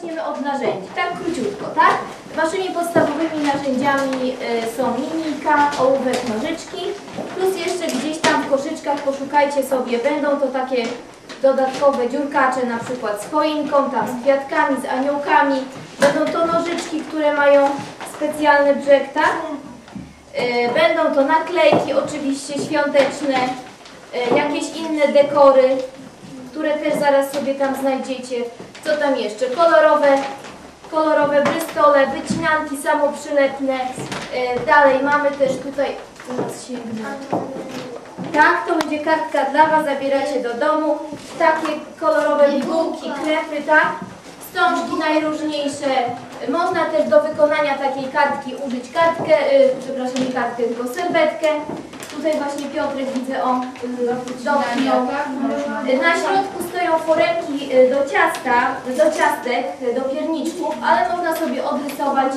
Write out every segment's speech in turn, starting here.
Zaczniemy od narzędzi, tak króciutko, tak? Waszymi podstawowymi narzędziami y, są linijka, ołówek, nożyczki, plus jeszcze gdzieś tam w koszyczkach poszukajcie sobie, będą to takie dodatkowe dziurkacze, na przykład z choinką, tam z kwiatkami, z aniołkami, będą to nożyczki, które mają specjalny brzeg, tak? Y, Będą to naklejki oczywiście świąteczne, y, jakieś inne dekory, które też zaraz sobie tam znajdziecie. Co tam jeszcze? Kolorowe, kolorowe brystole, wycinanki samoprzylepne. Y, Dalej mamy też tutaj. Tak, to będzie kartka dla Was, zabieracie do domu. Takie kolorowe pigułki, krepy, tak? Wstążki najróżniejsze. Można też do wykonania takiej kartki użyć kartkę, y, przepraszam, nie kartkę, tylko serwetkę. Tutaj właśnie Piotrek widzę, o, y, dotknął. Y, Na środku stoją foremki y, do ciasta, do ciastek, y, do pierniczków, ale można sobie odrysować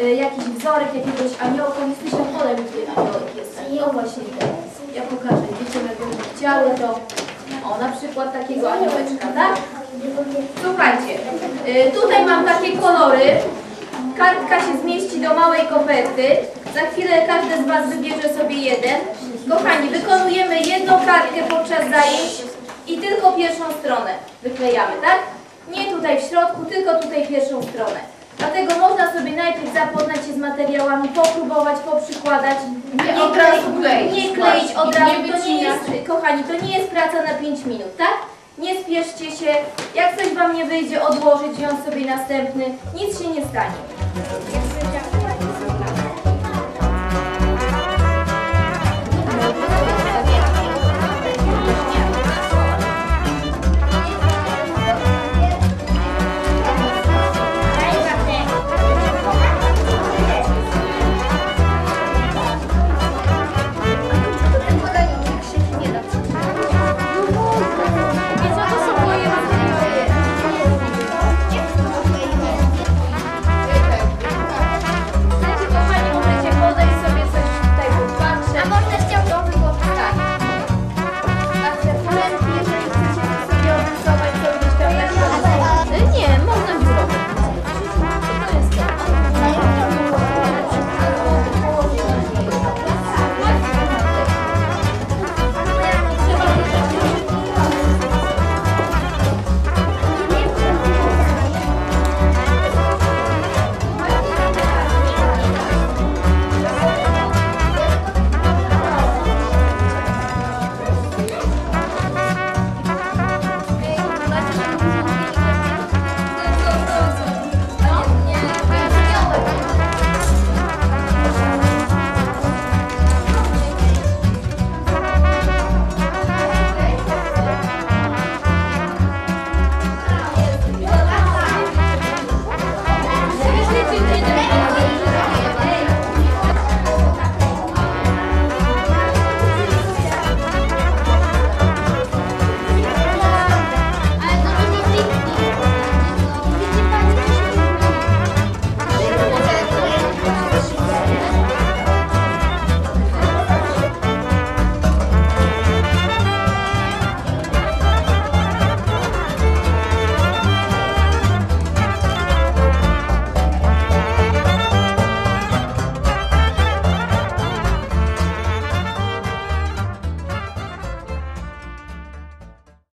y, jakiś wzorek jakiegoś aniołka. Jest tysiącolem, który aniołek jest. O właśnie. Ja pokażę, dzieci będą chciały to. O, na przykład takiego aniołeczka, tak? Słuchajcie, tutaj mam takie kolory. Kartka się zmieści do małej koperty. Za chwilę każdy z Was wybierze sobie jeden. Kochani, wykonujemy jedną kartkę podczas zajęć i tylko pierwszą stronę wyklejamy, tak? Nie tutaj w środku, tylko tutaj pierwszą stronę. Dlatego można sobie najpierw zapoznać się z materiałami, popróbować, poprzykładać. Nie od razu kleić. Nie kleić od Nie razu. To nie jest, kochani, to nie jest praca na 5 minut, tak? Nie spieszcie się. Jak coś Wam nie wyjdzie, odłożyć, wziąć sobie następny. Nic się nie stanie.